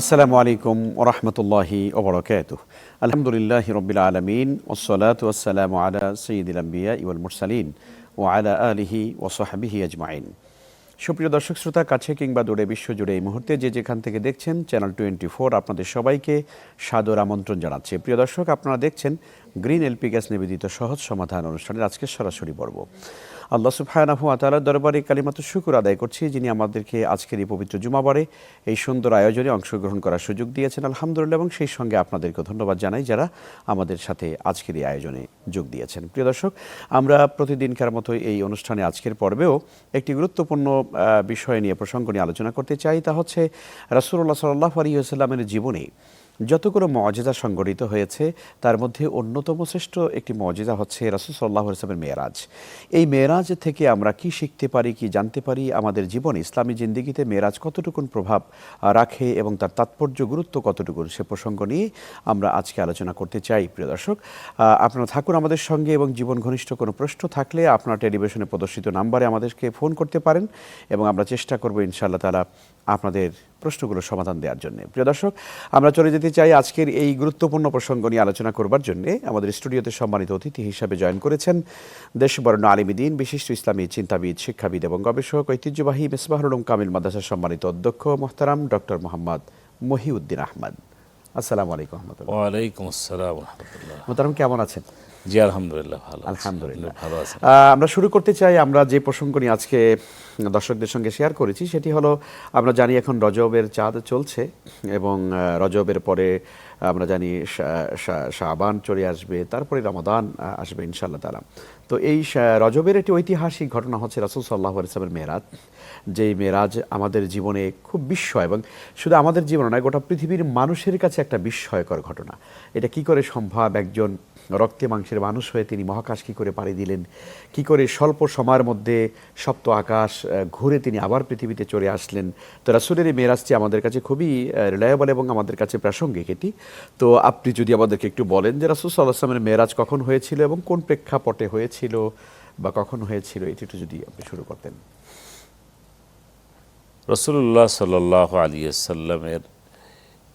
আসসালামু আলাইকুম ওরহমতুল্লাহি ওবরকাত আলহামদুলিল্লাহ রবিল আলমিন ওসলাত ওসালাম আলা সঈদুল আম্বিয়া ইউল মুরসালিন ও আলা আলিহি ওসহাবিহি আজমাইন। সুপ্রিয় দর্শক শ্রোতা, কাছে কিংবা দূরে বিশ্বজুড়ে এই মুহূর্তে যে যেখান থেকে দেখছেন চ্যানেল টোয়েন্টি ফোর আপনাদের সবাইকে সাদর আমন্ত্রণ জানাচ্ছে। প্রিয় দর্শক, আপনারা দেখছেন গ্রিন এলপি গ্যাস নিবেদিত সহজ সমাধান অনুষ্ঠানের আজকে সরাসরি পর্ব। আল্লাহ সুবহানাহু ওয়া তাআলার দরবারে কালিমাতু শুকুর আদায় করছি, যিনি আমাদেরকে আজকের এই পবিত্র জুমাবারে এই সুন্দর আয়োজনে অংশগ্রহণ করার সুযোগ দিয়েছেন। আলহামদুলিল্লাহ, এবং সেই সঙ্গে আপনাদেরকে ধন্যবাদ জানাই যারা আমাদের সাথে আজকের এই আয়োজনে যোগ দিয়েছেন। প্রিয় দর্শক, আমরা প্রতিদিনকার মতো এই অনুষ্ঠানে আজকের পর্বেও একটি গুরুত্বপূর্ণ বিষয় নিয়ে প্রসঙ্গ নিয়ে আলোচনা করতে চাই। তা হচ্ছে সাল্লাল্লাহু আলাইহি ওয়াসাল্লামের জীবনে। যতগুলো মজেজা সংগঠিত হয়েছে, তার মধ্যে অন্যতম শ্রেষ্ঠ একটি মজেজা হচ্ছে রাসুল সাল্লাহ ইসলামের মেয়েরাজ। এই মেয়েরাজ থেকে আমরা কি শিখতে পারি, কি জানতে পারি, আমাদের জীবনে, ইসলামী জিন্দিগিতে মেয়েরাজ কতটুকুন প্রভাব রাখে এবং তার তাৎপর্য, গুরুত্ব কতটুকুন, সে প্রসঙ্গ নিয়ে আমরা আজকে আলোচনা করতে চাই, প্রিয় দর্শক। আপনারা থাকুন আমাদের সঙ্গে এবং জীবন ঘনিষ্ঠ কোনো প্রশ্ন থাকলে আপনার টেলিভিশনে প্রদর্শিত নাম্বারে আমাদেরকে ফোন করতে পারেন এবং আমরা চেষ্টা করব ইনশাআল্লাহ তালা আপনাদের প্রশ্নগুলো সমাধান দেওয়ার জন্য। প্রিয় দর্শক আমরা চলে যেতে চাই আজকের এই গুরুত্বপূর্ণ প্রসঙ্গ নিয়ে আলোচনা করবার জন্য। আমাদের স্টুডিওতে সম্মানিত অতিথি হিসাবে জয়েন করেছেন দেশবর্ণ আলিমিদিন বিশিষ্ট ইসলামী চিন্তাবিদ শিক্ষাবিদ এবং গবেষক ঐতিহ্যবাহী মেসবাহুল উলুম কামিল মাদ্রাসার সম্মানিত অধ্যক্ষ মোহতারাম ডক্টর মোহাম্মদ মহিউদ্দিন আহমদ। আসসালামু আলাইকুম ওয়ালাইকুম আসসালাম মোহতারাম কেমন আছেন? জি আলহামদুলিল্লাহ ভালো আলহামদুলিল্লাহ। ভালো আহ, আমরা শুরু করতে চাই আমরা যে প্রসঙ্গ নিয়ে আজকে দর্শকদের সঙ্গে শেয়ার করেছি সেটি হলো আমরা জানি এখন রজবের চাঁদ চলছে এবং রজবের পরে আমরা জানি শাবান চলে আসবে তারপরে রমাদান আসবে ইনশাল্লাহ তালা তো এই রজবের একটি ঐতিহাসিক ঘটনা হচ্ছে রাসুল সাল্লাহ ইসলামের মেয়েরাজ যেই মেয়েরাজ আমাদের জীবনে খুব বিস্ময় এবং শুধু আমাদের জীবনে নয় গোটা পৃথিবীর মানুষের কাছে একটা বিস্ময়কর ঘটনা। এটা কি করে সম্ভব? একজন রক্তে মাংসের মানুষ হয়ে তিনি মহাকাশ কী করে পাড়ি দিলেন? কি করে স্বল্প সময়ের মধ্যে সপ্ত আকাশ ঘুরে তিনি আবার পৃথিবীতে চলে আসলেন? তো রাসুলের এই মেরাজটি আমাদের কাছে খুবই রিলায়েবল এবং আমাদের কাছে প্রাসঙ্গিক এটি। তো আপনি যদি আমাদেরকে একটু বলেন যে রাসুল সাল্লাহ আসলামের মেরাজ কখন হয়েছিল এবং কোন প্রেক্ষাপটে হয়েছিল বা কখন হয়েছিল? এটি একটু যদি আপনি শুরু করতেন। রসুল্লাহ সাল্লাহ আলী সাল্লামের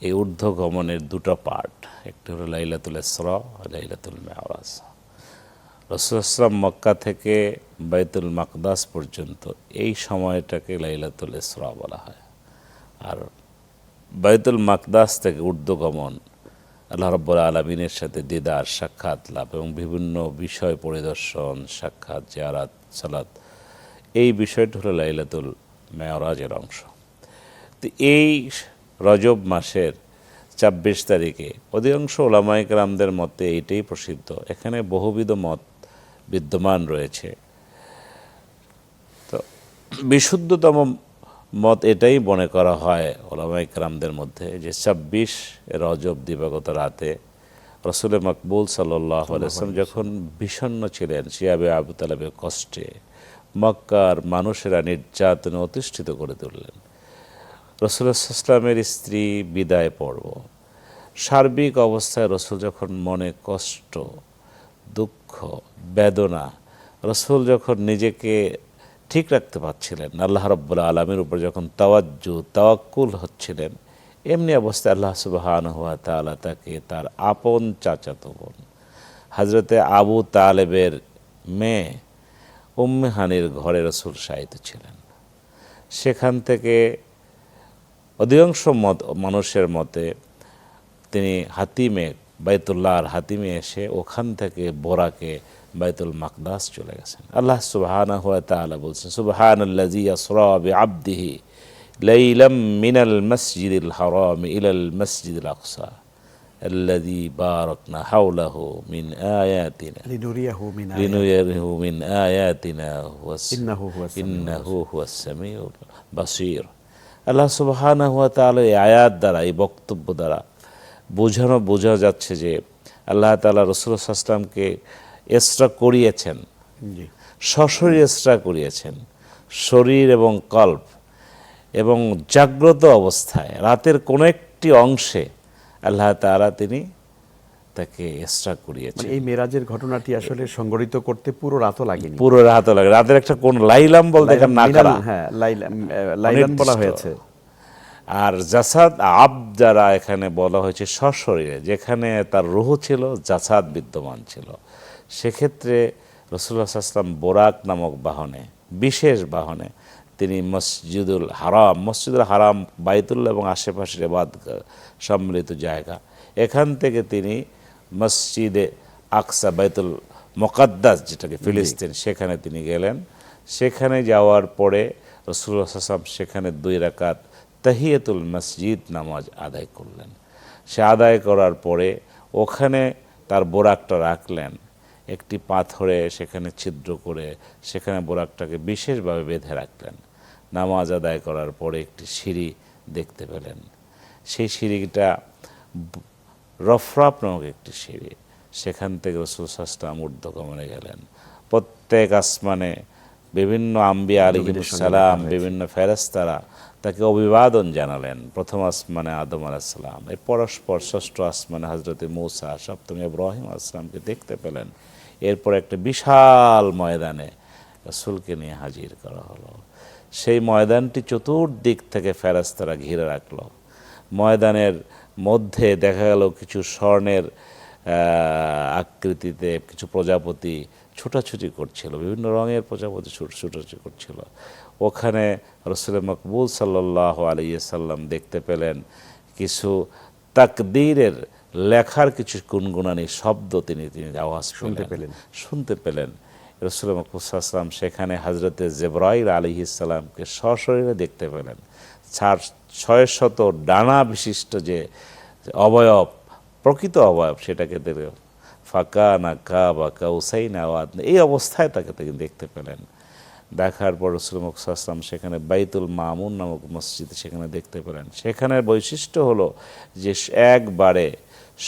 এই ঊর্ধ্ব গমনের দুটো পার্ট একটি হলো লাইলাতুল ইসরা লাইলাতুল মেয়ারাজ রসুল আসলাম মক্কা থেকে বাইতুল মাকদাস পর্যন্ত এই সময়টাকে লাইলাতুল ইসরা বলা হয়। আর বাইতুল মাকদাস থেকে ঊর্ধ্বগমন আল্লাহ রব্বুল আলমিনের সাথে দিদার, সাক্ষাৎ, লাভ এবং বিভিন্ন বিষয় পরিদর্শন, সাক্ষাৎ, জিয়ারাত, সালাত, এই বিষয়টি হলো লাইলাতুল মেয়রাজের অংশ। তো এই রজব মাসের ছাব্বিশ তারিখে। অধিকাংশ ওলামাইক রামদের মতে এইটাই প্রসিদ্ধ। এখানে বহুবিধ মত বিদ্যমান রয়েছে। তো বিশুদ্ধতম মত এটাই মনে করা হয় ওলামাই রামদের মধ্যে যে ছাব্বিশ রজব দিবাগত রাতে রসুল মকবুল সাল্লাহ আলাইসলাম যখন বিষণ্ণ ছিলেন শিয়াবে আবু তালাবের কষ্টে মক্কার মানুষেরা নির্যাতনে অতিষ্ঠিত করে তুললেন। রসুলামের স্ত্রী বিদায় পর্ব। সার্বিক অবস্থায় রসুল যখন মনে কষ্ট, দুঃখ, বেদনা, রসুল যখন নিজেকে ঠিক রাখতে পারছিলেন, আল্লাহ রব্বুল্লা আলমের উপর যখন তাওয়াজ্জু, তাওয়াক্কুল হচ্ছিলেন, এমনি অবস্থায় আল্লাহ সুবাহান হুয়া তালা তাকে তার আপন চাচাতো বোন হাজরতে আবু তালেবের মেয়ে উম্মেহানির ঘরে রসুল শায়িত ছিলেন। সেখান থেকে অধিকাংশ মত মানুষের মতে তিনি হাতিমে বাইতুল্লাহর হাতিমে এসে ওখান থেকে বোরাকে বাইতুল মাকদাস চলে গেছেন আল্লাহ সুবহানা হুয়া তাআলা বলছেন সুবহান আল্লাজি আসরা বিআবদিহি লাইলাম মিনাল মসজিদিল হারাম ইলাল মসজিদিল আকসা الذي باركنا حوله من آياتنا লিনুরিয়াহু মিন لنريه من آياتنا والس- إنه هو السميع إنه هو السميع البصير আল্লাহ সুবাহানা হুয়া তালা এই আয়াত দ্বারা এই বক্তব্য দ্বারা বোঝানো বোঝা যাচ্ছে যে আল্লাহ তালা রসুল সাল্লামকে এসরা করিয়েছেন। সশরী এসরা করিয়েছেন। শরীর এবং কল্প এবং জাগ্রত অবস্থায় রাতের কোনো একটি অংশে আল্লাহ তালা তিনি তাকে এসরা করিয়েছেন মানে এই মেরাজের ঘটনাটি আসলে সংগঠিত করতে পুরো রাতও লাগেনি। পুরো রাত লাগে। রাতের একটা কোন লাইলাম বলতে না হ্যাঁ লাইলাম বলা হয়েছে। আর জাসাদ আব যারা এখানে বলা হয়েছে সশরীরে যেখানে তার রুহ ছিল জাসাদ বিদ্যমান ছিল। সেক্ষেত্রে রসুল্লাহ আসলাম বোরাক নামক বাহনে বিশেষ বাহনে তিনি মসজিদুল হারাম মসজিদুল হারাম বাইতুল্লাহ এবং আশেপাশের বাদ সম্মিলিত জায়গা। এখান থেকে তিনি মসজিদে আকসা বাইতুল মোকাদ্দাস যেটাকে ফিলিস্তিন সেখানে তিনি গেলেন। সেখানে যাওয়ার পরে রসুল্লাহ আসলাম সেখানে দুই রাকাত তাহিয়াতুল মসজিদ নামাজ আদায় করলেন। সে আদায় করার পরে ওখানে তার বোরাকটা রাখলেন। একটি পাথরে সেখানে ছিদ্র করে সেখানে বোরাকটাকে বিশেষভাবে বেঁধে রাখলেন। নামাজ আদায় করার পরে একটি সিঁড়ি দেখতে পেলেন। সেই সিঁড়িটা রফরাফ নামক একটি সিঁড়ি। সেখান থেকে রসুল সাস্তাম ঊর্ধ্বগমনে গেলেন। প্রত্যেক আসমানে বিভিন্ন আম্বিয়া সালাম বিভিন্ন ফেরেস্তারা তাকে অভিবাদন জানালেন। প্রথম আসমানে আদম আলাহিসাল্লাম এর পরস্পর ষষ্ঠ আসমানে হজরতে মৌসা সপ্তম ইব্রাহিম আসলামকে দেখতে পেলেন। এরপর একটা বিশাল ময়দানে রসুলকে নিয়ে হাজির করা হলো। সেই ময়দানটি চতুর্দিক থেকে ফেরাস্তারা ঘিরে রাখল। ময়দানের মধ্যে দেখা গেল কিছু স্বর্ণের আকৃতিতে কিছু প্রজাপতি ছোটাছুটি করছিল বিভিন্ন রঙের প্রজাপতি ছুট- ছুটাছুটি করছিল। ওখানে রসুল মকবুল সাল্লাহ আলিয়াল্লাম দেখতে পেলেন কিছু তাকদীরের লেখার কিছু গুনগুনানি শব্দ তিনি তিনি আওয়াজ শুনতে পেলেন। শুনতে পেলেন। রসুল মকুসাল্লাম সেখানে হজরতে জেব্রাইল আলী ইসালামকে সশরীরে দেখতে পেলেন। চার ছয় শত ডানা বিশিষ্ট যে অবয়ব, প্রকৃত অবয়ব সেটাকে দেখে ফাঁকা না কা বা কাউসাইন আওয়াদ এই অবস্থায় তাকে তিনি দেখতে পেলেন। দেখার পর রসুল মুকসাল্লাম সেখানে বাইতুল মামুন নামক মসজিদ সেখানে দেখতে পেলেন। সেখানের বৈশিষ্ট্য হলো যে একবারে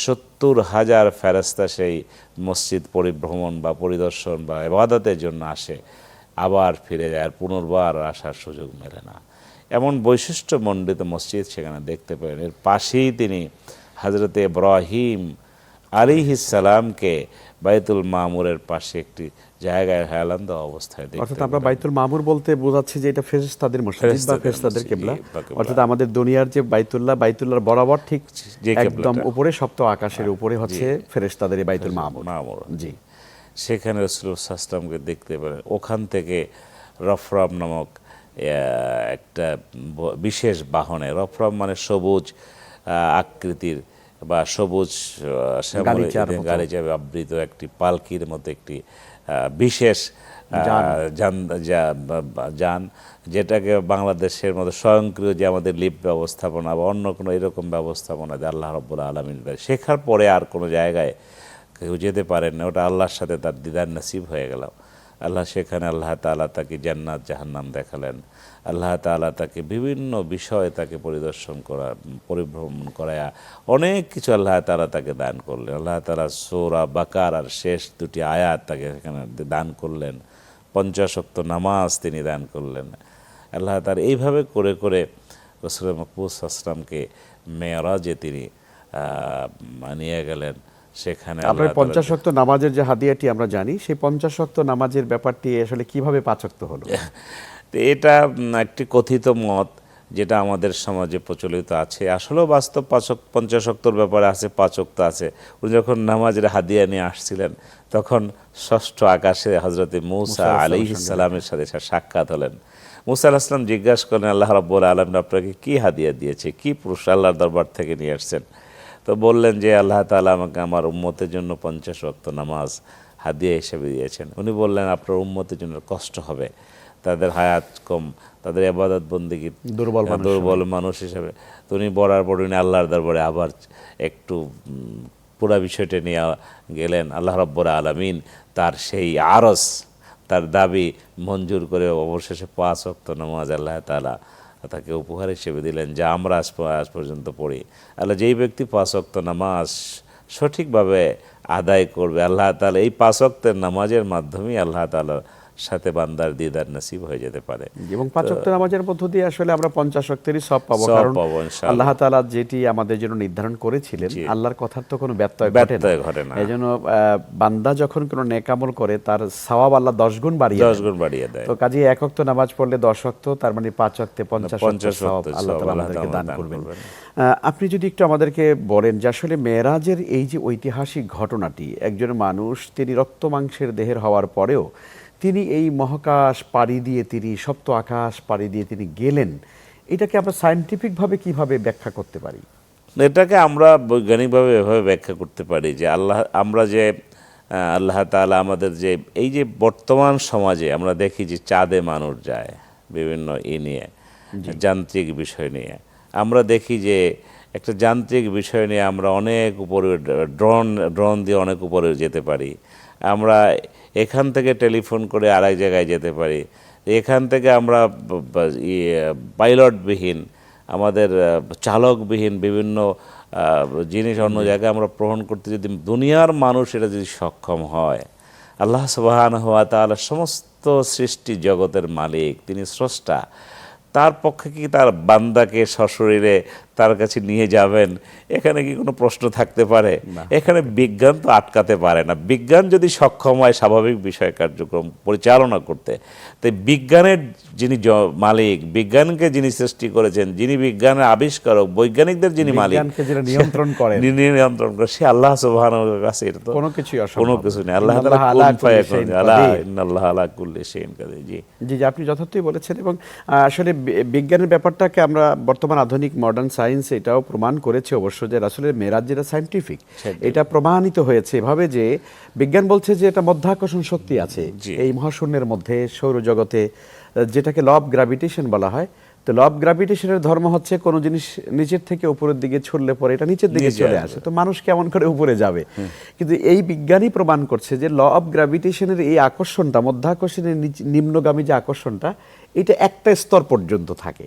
সত্তর হাজার ফেরস্তা সেই মসজিদ পরিভ্রমণ বা পরিদর্শন বা এবাদতের জন্য আসে। আবার ফিরে যায় আর পুনর্বার আসার সুযোগ মেলে না। এমন বৈশিষ্ট্য মণ্ডিত মসজিদ সেখানে দেখতে পেলেন। এর পাশেই তিনি হজরতে ইব্রাহিম আলিহিসালামকে বাইতুল মামুরের পাশে একটি জায়গায় হেলান দেওয়া অবস্থায় দেখতে অর্থাৎ আমরা বাইতুল মামুর বলতে বোঝাচ্ছি যে এটা ফেরেশতাদের মসজিদ বা ফেরেশতাদের কেবলা। অর্থাৎ আমাদের দুনিয়ার যে বাইতুল্লাহ বাইতুল্লাহর বরাবর ঠিক যে একদম উপরে সপ্ত আকাশের উপরে হচ্ছে ফেরেশতাদের বাইতুল মামুর। মামুর। জি। সেখানে রসুল সাস্তামকে দেখতে পেলেন। ওখান থেকে রফরাম নামক একটা বিশেষ বাহনে রফরাম মানে সবুজ আকৃতির বা সবুজ মতো। গালিচায় আবৃত একটি পালকির মতো একটি বিশেষ যান যান যেটাকে বাংলাদেশের মতো স্বয়ংক্রিয় যে আমাদের লিফট ব্যবস্থাপনা বা অন্য কোনো এরকম ব্যবস্থাপনা যে আল্লাহ রব্বুল আলমিন শেখার পরে আর কোনো জায়গায় কেউ যেতে পারেন না ওটা আল্লাহর সাথে তার দিদার নসিব হয়ে গেল আল্লাহ সেখানে আল্লাহ তাআলা তাকে জান্নাত, জাহান্নাম দেখালেন। আল্লাহ তাআলা তাকে বিভিন্ন বিষয়ে তাকে পরিদর্শন করা, পরিভ্রমণ করায়া অনেক কিছু আল্লাহ তালা তাকে দান করলেন। আল্লাহ তালা সোরা বাকার আর শেষ দুটি আয়াত তাকে সেখানে দান করলেন। পঞ্চাশক্ত নামাজ তিনি দান করলেন। আল্লাহ তার এইভাবে করে করে রসুল মকবুস আসলামকে মেয়রাজে তিনি নিয়ে গেলেন। সেখানে আপনার আল্লাহ পঞ্চাশ শক্ত নামাজের যে হাদিয়াটি আমরা জানি সেই পঞ্চাশ শক্ত নামাজের ব্যাপারটি আসলে কীভাবে পাচক্ত হলো? এটা একটি কথিত মত যেটা আমাদের সমাজে প্রচলিত আছে। আসলেও বাস্তব পাচক পঞ্চাশক্তর ব্যাপারে আছে পাচক্ত আছে। উনি যখন নামাজের হাদিয়া নিয়ে আসছিলেন তখন ষষ্ঠ আকাশে হজরতে মৌসা আলী ইসালামের সাথে সাক্ষাৎ হলেন। মুসা আলাহ আসলাম জিজ্ঞাসা করলেন আল্লাহ রব্বুল আলম আপনাকে কি হাদিয়া দিয়েছে? কি পুরুষ আল্লাহর দরবার থেকে নিয়ে আসছেন? তো বললেন যে আল্লাহ তাআলা আমাকে আমার উম্মতের জন্য পঞ্চাশ ওয়াক্ত নামাজ হাদিয়া হিসেবে দিয়েছেন। উনি বললেন আপনার উম্মতের জন্য কষ্ট হবে। তাদের হায়াত কম তাদের আবাদত বন্দিগি দুর্বল দুর্বল মানুষ হিসেবে। তো উনি বলার পর উনি আল্লাহর দরবারে আবার একটু পুরা বিষয়টা নিয়ে গেলেন। আল্লাহ রব্বর আলমিন তার সেই আরস তার দাবি মঞ্জুর করে অবশেষে পাঁচ অক্ত নামাজ আল্লাহ তালা তাকে উপহার হিসেবে দিলেন। যা আমরা আজ পর্যন্ত পড়ি। আল্লাহ যেই ব্যক্তি পাঁচ অক্ত নামাজ সঠিকভাবে আদায় করবে, আল্লাহ তালা এই পাঁচ অক্তের নামাজের মাধ্যমেই আল্লাহ তালা সাথে বান্দার দিদার নসিব হয়ে যেতে পারে। এবং পাঁচ ওয়াক্ত নামাজের মধ্য দিয়ে আসলে আমরা পঞ্চাশ ওয়াক্তেরই সব পাবো। কারণ আল্লাহ তাআলা যেটি আমাদের জন্য নির্ধারণ করেছিলেন আল্লাহর কথার তো কোনো ব্যত্যয় ঘটে না। ঘটে না। এই জন্য বান্দা যখন কোনো নেকামল করে তার সওয়াব আল্লাহ দশ গুণ বাড়িয়ে দশ। গুণ বাড়িয়ে দেয়। তো কাজে এক ওয়াক্ত নামাজ পড়লে দশ ওয়াক্ত তার মানে পাঁচ ওয়াক্তে পঞ্চাশ সওয়াব আল্লাহ তাআলা আমাদেরকে দান করবেন। আপনি যদি একটু আমাদেরকে বলেন যে আসলে মেরাজের এই যে ঐতিহাসিক ঘটনাটি একজন মানুষ তিনি রক্ত মাংসের দেহের হওয়ার পরেও তিনি এই মহাকাশ পাড়ি দিয়ে তিনি সপ্ত আকাশ পাড়ি দিয়ে তিনি গেলেন। এটাকে আমরা সায়েন্টিফিকভাবে কীভাবে ব্যাখ্যা করতে পারি? এটাকে আমরা বৈজ্ঞানিকভাবে এভাবে ব্যাখ্যা করতে পারি যে আল্লাহ আমরা যে আল্লাহ তাআলা আমাদের যে এই যে বর্তমান সমাজে আমরা দেখি যে চাঁদে মানুষ যায় বিভিন্ন ই নিয়ে যান্ত্রিক বিষয় নিয়ে। আমরা দেখি যে একটা যান্ত্রিক বিষয় নিয়ে আমরা অনেক উপরে ড্রোন ড্রোন দিয়ে অনেক উপরে যেতে পারি। আমরা এখান থেকে টেলিফোন করে আরেক জায়গায় যেতে পারি। এখান থেকে আমরা ইয়ে, পাইলটবিহীন আমাদের চালকবিহীন বিভিন্ন জিনিস অন্য জায়গায় আমরা গ্রহণ করতে যদি দুনিয়ার মানুষ এটা যদি সক্ষম হয় আল্লাহ সুবাহান হওয়া তাহলে সমস্ত সৃষ্টি জগতের মালিক তিনি স্রষ্টা। তার পক্ষে কি তার বান্দাকে সশরীরে তার কাছে নিয়ে যাবেন এখানে কি কোনো প্রশ্ন থাকতে পারে? এখানে বিজ্ঞান তো আটকাতে পারে না। বিজ্ঞান যদি সক্ষম হয় স্বাভাবিক বিষয় কার্যক্রম পরিচালনা করতে তাই বিজ্ঞানের যিনি মালিক বিজ্ঞানকে যিনি সৃষ্টি করেছেন যিনি বিজ্ঞানের আবিষ্কারক বৈজ্ঞানিকদের যিনি মালিক নিয়ন্ত্রণ করেন। নিয়ন্ত্রণ করে সে আল্লাহ সুবহানাহু কাছে এটা তো কোনো কিছুই কোনো কিছু নেই। আল্লাহ তাআলা কুন কুল্লি ফায়াকুন শাইইন আলা কাদির। ইন্নাল্লাহ আলা কুল্লি শাইইন কাদির জি। জি জি আপনি যথার্থই বলেছেন এবং আসলে বিজ্ঞানের ব্যাপারটাকে আমরা বর্তমান আধুনিক মডার্ন সায়েন্স এটাও প্রমাণ করেছে অবশ্য যে আসলে মেরাজ যেটা সায়েন্টিফিক এটা প্রমাণিত হয়েছে এভাবে যে বিজ্ঞান বলছে যে এটা মধ্যাকর্ষণ শক্তি আছে। এই মহাশূন্যের মধ্যে সৌরজগতে যেটাকে ল অফ গ্রাভিটেশন বলা হয় তো ল অফ গ্রাভিটেশনের ধর্ম হচ্ছে কোনো জিনিস নিচের থেকে উপরের দিকে ছড়লে পরে এটা নিচের দিকে চলে আসে। তো মানুষ কেমন করে উপরে যাবে? কিন্তু এই বিজ্ঞানই প্রমাণ করছে যে ল অফ গ্র্যাভিটেশনের এই আকর্ষণটা মধ্যাকর্ষণের নিম্নগামী যে আকর্ষণটা এটা একটা স্তর পর্যন্ত থাকে।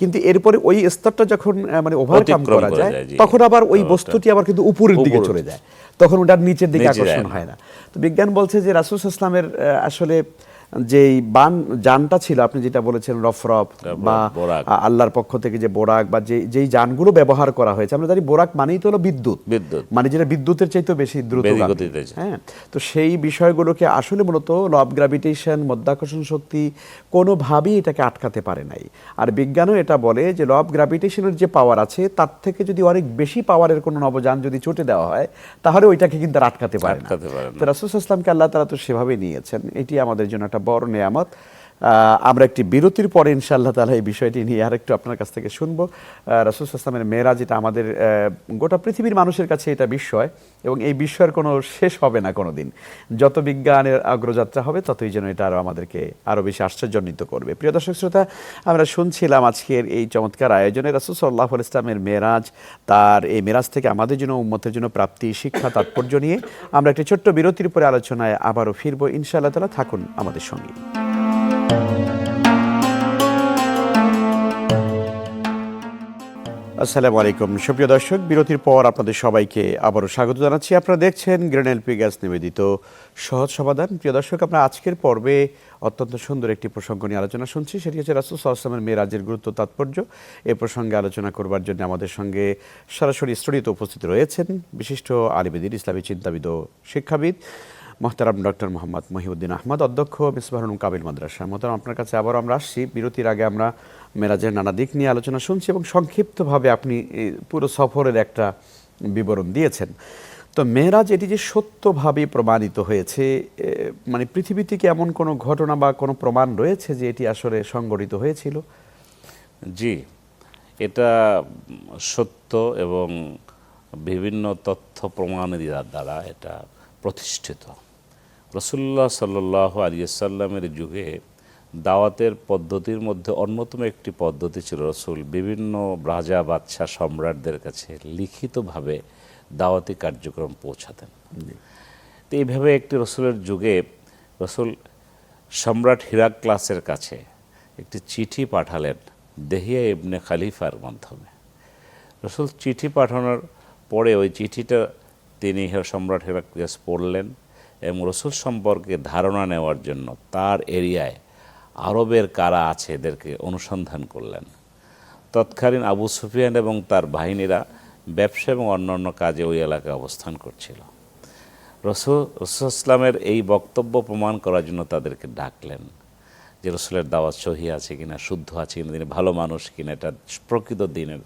কিন্তু এরপরে ওই স্তরটা যখন মানে ওভারকাম করা যায় তখন আবার ওই বস্তুটি আবার কিন্তু উপরের দিকে চলে যায়। তখন ওটার নিচের দিকে আকর্ষণ হয় না। তো বিজ্ঞান বলছে যে রাসুল ইসলামের আসলে যেই বান যানটা ছিল আপনি যেটা বলেছেন রফরফ বা আল্লাহর পক্ষ থেকে যে বোরাক বা যে যেই যানগুলো ব্যবহার করা হয়েছে আমরা জানি বোরাক মানেই তো হলো বিদ্যুৎ। বিদ্যুৎ। মানে যেটা বিদ্যুতের চাইতে বেশি দ্রুত। হ্যাঁ তো সেই বিষয়গুলোকে আসলে মূলত ল অফ গ্র্যাভিটেশন মধ্যাকর্ষণ শক্তি কোনোভাবেই এটাকে আটকাতে পারে নাই। আর বিজ্ঞানও এটা বলে যে ল অফ গ্র্যাভিটেশনের যে পাওয়ার আছে তার থেকে যদি অনেক বেশি পাওয়ারের কোনো নবযান যদি চটে দেওয়া হয় তাহলে ওইটাকে কিন্তু আটকাতে পারে না। আটকাতে পারে তো রাসুল ইসলামকে আল্লাহ তালা তো সেভাবে নিয়েছেন। এটি আমাদের জন্য একটা Бор немат, আমরা একটি বিরতির পরে ইনশাআল্লাহ তালা এই বিষয়টি নিয়ে আরেকটু আপনার কাছ থেকে শুনব। রাসুল ইসলামের মেয়েরা যেটা আমাদের গোটা পৃথিবীর মানুষের কাছে এটা বিস্ময় এবং এই বিস্ময়ের কোনো শেষ হবে না কোনো দিন যত বিজ্ঞানের অগ্রযাত্রা হবে, ততই যেন এটা আরও আমাদেরকে আরও বেশি আশ্চর্যান্বিত করবে। প্রিয় দর্শক শ্রোতা, আমরা শুনছিলাম আজকের এই চমৎকার আয়োজনে রাসুল সাল্লাহ ইসলামের মেরাজ তার এই মেরাজ থেকে আমাদের জন্য, উম্মতের জন্য প্রাপ্তি, শিক্ষা, তাৎপর্য নিয়ে আমরা একটি ছোট্ট বিরতির পরে আলোচনায় আবারও ফিরবো। ইনশাআল্লাহ তালা থাকুন আমাদের সঙ্গে। আসসালামু আলাইকুম। সুপ্রিয় দর্শক, বিরতির পর আপনাদের সবাইকে আবারও স্বাগত জানাচ্ছি। আপনারা দেখছেন গ্রেন এলপি গ্যাস নিবেদিত সহজ সমাধান। প্রিয় দর্শক, আমরা আজকের পর্বে অত্যন্ত সুন্দর একটি প্রসঙ্গ নিয়ে আলোচনা শুনছি। সেটি হচ্ছে রাসুল সাল্লামের মেয়েরাজের গুরুত্ব তাৎপর্য। এ প্রসঙ্গে আলোচনা করবার জন্য আমাদের সঙ্গে সরাসরি স্টুডিওতে উপস্থিত রয়েছেন বিশিষ্ট আলিবেদিন ইসলামী চিন্তাবিদ ও শিক্ষাবিদ মোহতারাম ডক্টর মোহাম্মদ মহিউদ্দিন আহমদ, অধ্যক্ষ মিসবাহরুম কাবিল মাদ্রাসা। মোহতারাম, আপনার কাছে আবারও আমরা আসছি। বিরতির আগে আমরা মেরাজের নানা দিক নিয়ে আলোচনা শুনছি এবং সংক্ষিপ্তভাবে আপনি পুরো সফরের একটা বিবরণ দিয়েছেন। তো মেরাজ, এটি যে সত্যভাবে প্রমাণিত হয়েছে মানে পৃথিবীতে কি এমন কোনো ঘটনা বা কোনো প্রমাণ রয়েছে যে এটি আসলে সংগঠিত হয়েছিল? জি, এটা সত্য এবং বিভিন্ন তথ্য প্রমাণের দ্বারা এটা প্রতিষ্ঠিত। রসুল্লাহ সাল্লাহ আলিয়াল্লামের যুগে দাওয়াতের পদ্ধতির মধ্যে অন্যতম একটি পদ্ধতি ছিল রসুল বিভিন্ন রাজা বাদশাহ সম্রাটদের কাছে লিখিতভাবে দাওয়াতি কার্যক্রম পৌঁছাতেন। তো এইভাবে একটি রসুলের যুগে রসুল সম্রাট হিরাক ক্লাসের কাছে একটি চিঠি পাঠালেন দেহিয়া ইবনে খালিফার মাধ্যমে। রসুল চিঠি পাঠানোর পরে ওই চিঠিটা তিনি সম্রাট হেরাক্লিয়াস পড়লেন এবং রসুল সম্পর্কে ধারণা নেওয়ার জন্য তার এরিয়ায় আরবের কারা আছে এদেরকে অনুসন্ধান করলেন। তৎকালীন আবু সুফিয়ান এবং তার বাহিনীরা ব্যবসা এবং অন্যান্য কাজে ওই এলাকায় অবস্থান করছিল। রসুল রসুল ইসলামের এই বক্তব্য প্রমাণ করার জন্য তাদেরকে ডাকলেন যে রসুলের দাওয়াত সহি আছে কিনা, শুদ্ধ আছে কিনা, তিনি ভালো মানুষ কিনা, এটা প্রকৃত দিনের।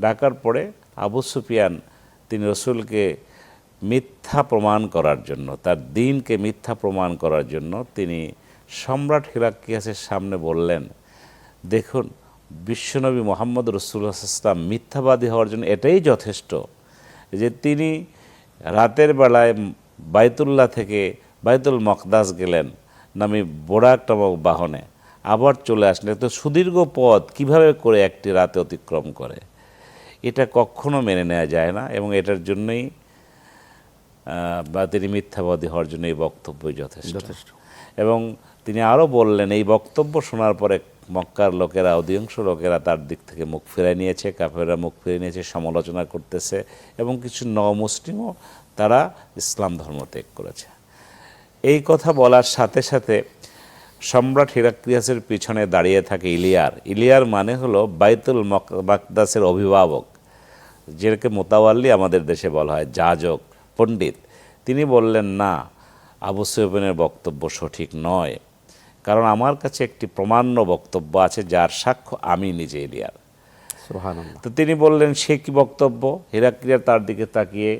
ডাকার পরে আবু সুফিয়ান তিনি রসুলকে মিথ্যা প্রমাণ করার জন্য, তার দিনকে মিথ্যা প্রমাণ করার জন্য তিনি সম্রাট হিরাক্কিয়াসের সামনে বললেন, দেখুন, বিশ্বনবী মোহাম্মদ রসুল্লাহ ইসলাম মিথ্যাবাদী হওয়ার জন্য এটাই যথেষ্ট যে তিনি রাতের বেলায় বাইতুল্লাহ থেকে বাইতুল মকদাস গেলেন নামি বোরাক নামক বাহনে, আবার চলে আসলেন। তো সুদীর্ঘ পথ কীভাবে করে একটি রাতে অতিক্রম করে? এটা কখনো মেনে নেওয়া যায় না এবং এটার জন্যই বা তিনি মিথ্যাবাদী হওয়ার জন্য এই বক্তব্যই যথেষ্ট। যথেষ্ট। এবং তিনি আরও বললেন এই বক্তব্য শোনার পরে মক্কার লোকেরা অধিকাংশ লোকেরা তার দিক থেকে মুখ ফিরে নিয়েছে কাফেরা মুখ ফিরে নিয়েছে সমালোচনা করতেছে এবং কিছু ন মুসলিমও তারা ইসলাম ধর্ম ত্যাগ করেছে। এই কথা বলার সাথে সাথে সম্রাট হিরাক্রিয়াসের পিছনে দাঁড়িয়ে থাকে ইলিয়ার। ইলিয়ার মানে হলো বাইতুল মক- মাকদাসের অভিভাবক যেটাকে মোতাওয়াল্লি আমাদের দেশে বলা হয় যাজক। পণ্ডিত। তিনি বললেন না আবু সুফিয়ানের বক্তব্য সঠিক নয়। কারণ আমার কাছে একটি প্রমাণ্য বক্তব্য আছে যার সাক্ষ্য আমি নিজে সুবহানাল্লাহ। তো তিনি বললেন সে কি বক্তব্য? হিরাক্রিয়া তার দিকে তাকিয়ে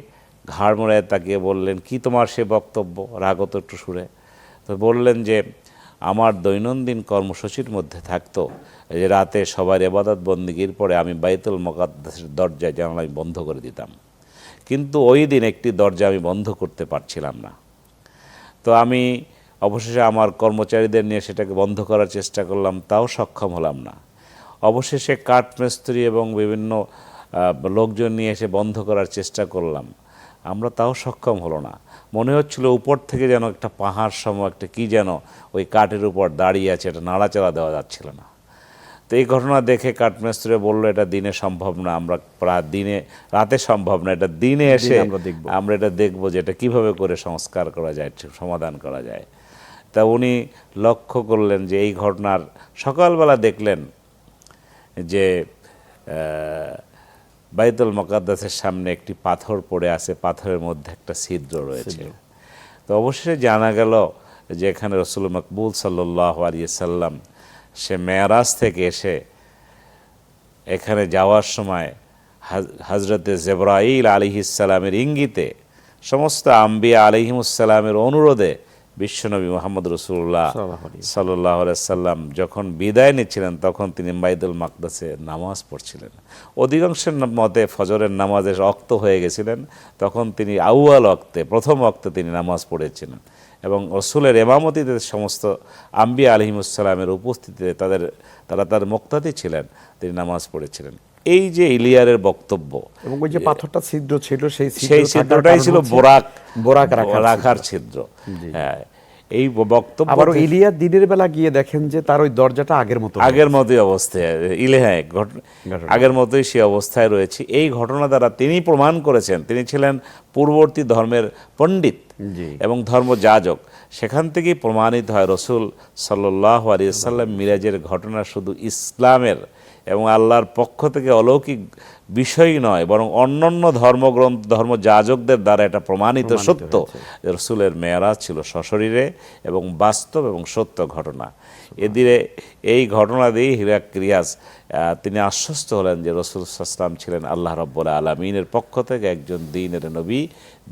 ঘাড় মোড়ায় তাকিয়ে বললেন কি তোমার সে বক্তব্য? রাগত একটু সুরে। তো বললেন যে আমার দৈনন্দিন কর্মসূচির মধ্যে থাকতো যে রাতে সবার এবাদত বন্দিগির পরে আমি বাইতুল মকাদ্দাসের দরজায় জানালা আমি বন্ধ করে দিতাম। কিন্তু ওই দিন একটি দরজা আমি বন্ধ করতে পারছিলাম না। তো আমি অবশেষে আমার কর্মচারীদের নিয়ে সেটাকে বন্ধ করার চেষ্টা করলাম, তাও সক্ষম হলাম না। অবশেষে কাঠ মিস্ত্রি এবং বিভিন্ন লোকজন নিয়ে এসে বন্ধ করার চেষ্টা করলাম। আমরা তাও সক্ষম হলো না। মনে হচ্ছিল উপর থেকে যেন একটা পাহাড় সম, একটা কি যেন ওই কাঠের উপর দাঁড়িয়ে আছে এটা নাড়াচাড়া দেওয়া যাচ্ছিল না। তো এই ঘটনা দেখে কাঠমিস্ত্রি বলল এটা দিনে সম্ভব না আমরা প্রায় দিনে রাতে সম্ভব না এটা দিনে এসে আমরা দেখব। আমরা এটা দেখব যে এটা কীভাবে করে সংস্কার করা যায় সমাধান করা যায়। তা উনি লক্ষ্য করলেন যে এই ঘটনার সকালবেলা দেখলেন যে বাইতুল মকাদ্দাসের সামনে একটি পাথর পড়ে আছে পাথরের মধ্যে একটা ছিদ্র রয়েছে। তো অবশেষে জানা গেল যে এখানে রসুল মকবুল সাল্লাহ আলিয়াল্লাম সে মেয়ারাজ থেকে এসে এখানে যাওয়ার সময় হাজ- হজরতে জেবরাইল আলিহিসাল্লামের ইঙ্গিতে সমস্ত আম্বিয়া আলিহিমুসাল্লামের অনুরোধে বিশ্বনবী মোহাম্মদ রসুল্লাহ সাল্লাহ সাল্লাম যখন বিদায় নিচ্ছিলেন তখন তিনি বাইদুল মাকদাসে নামাজ পড়ছিলেন। অধিকাংশের মতে ফজরের নামাজে অক্ত হয়ে গেছিলেন। তখন তিনি আউয়াল অক্তে প্রথম অক্তে তিনি নামাজ পড়েছিলেন। এবং রসুলের এমামতিতে সমস্ত আম্বিয়া আলহিমুসালামের উপস্থিতিতে তাদের তারা তার মুক্তাদি ছিলেন তিনি নামাজ পড়েছিলেন। এই যে ইলিয়ারের বক্তব্য এবং ওই যে পাথরটা ছিদ্র ছিল সেই সেই ছিদ্রটাই ছিল বোরাক বোরাক রাখার ছিদ্র। হ্যাঁ এই বক্তব্য আবারও থেকে- ইলিয়া দিনের বেলা গিয়ে দেখেন যে তার ওই দরজাটা আগের মতো আগের মতোই অবস্থায় ইলে হ্যাঁ। আগের মতোই সে অবস্থায় রয়েছে এই ঘটনা দ্বারা তিনি প্রমাণ করেছেন তিনি ছিলেন পূর্ববর্তী ধর্মের পণ্ডিত জি। এবং ধর্মযাজক সেখান থেকেই প্রমাণিত হয় রসুল সাল্লাহ আলিয়াল্লাম মিরাজের ঘটনা শুধু ইসলামের এবং আল্লাহর পক্ষ থেকে অলৌকিক বিষয় নয় বরং অন্যান্য ধর্মগ্রন্থ ধর্মযাজকদের দ্বারা এটা প্রমাণিত সত্য রসুলের মেয়ারাজ ছিল সশরীরে এবং বাস্তব এবং সত্য ঘটনা। এদিকে এই ঘটনা দিয়েই হিরাক্রিয়াস আহ, তিনি আশ্বস্ত হলেন যে রসুল সাসলাম ছিলেন আল্লাহ রব্বুল আলমিনের পক্ষ থেকে একজন দিনের নবী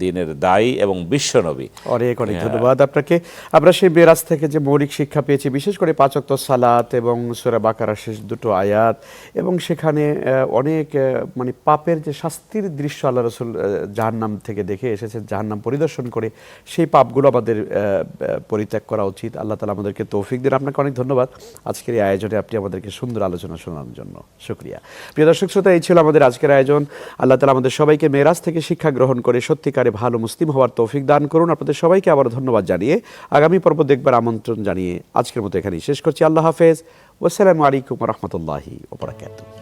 দিনের দায়ী এবং বিশ্ব নবী। অনেক অনেক ধন্যবাদ আপনাকে। আমরা সেই বেরাজ থেকে যে মৌলিক শিক্ষা পেয়েছি বিশেষ করে পাঁচক্ত সালাত এবং সুরা বাকারা শেষ দুটো আয়াত এবং সেখানে অনেক মানে পাপের যে শাস্তির দৃশ্য আল্লাহ রসুল জাহান্নাম থেকে দেখে এসেছে জাহান্নাম পরিদর্শন করে সেই পাপগুলো আমাদের পরিত্যাগ করা উচিত। আল্লাহ তালা আমাদেরকে তৌফিক দিন। আপনাকে অনেক ধন্যবাদ। আজকের এই আয়োজনে আপনি আমাদেরকে সুন্দর আলোচনা শোনানোর জন্য। শুক্রিয়া। প্রিয় দর্শক শ্রোতা এই ছিল আমাদের আজকের আয়োজন। আল্লাহ তালা আমাদের সবাইকে মেরাজ থেকে শিক্ষা গ্রহণ করে সত্যিকারে ভালো মুসলিম হওয়ার তৌফিক দান করুন। আপনাদের সবাইকে আবার ধন্যবাদ জানিয়ে আগামী পর্ব দেখবার আমন্ত্রণ জানিয়ে আজকের মতো এখানেই শেষ করছি। আল্লাহ হাফেজ। ওসালামু আলাইকুম রহমতুল্লাহি ওবরাকাতুহ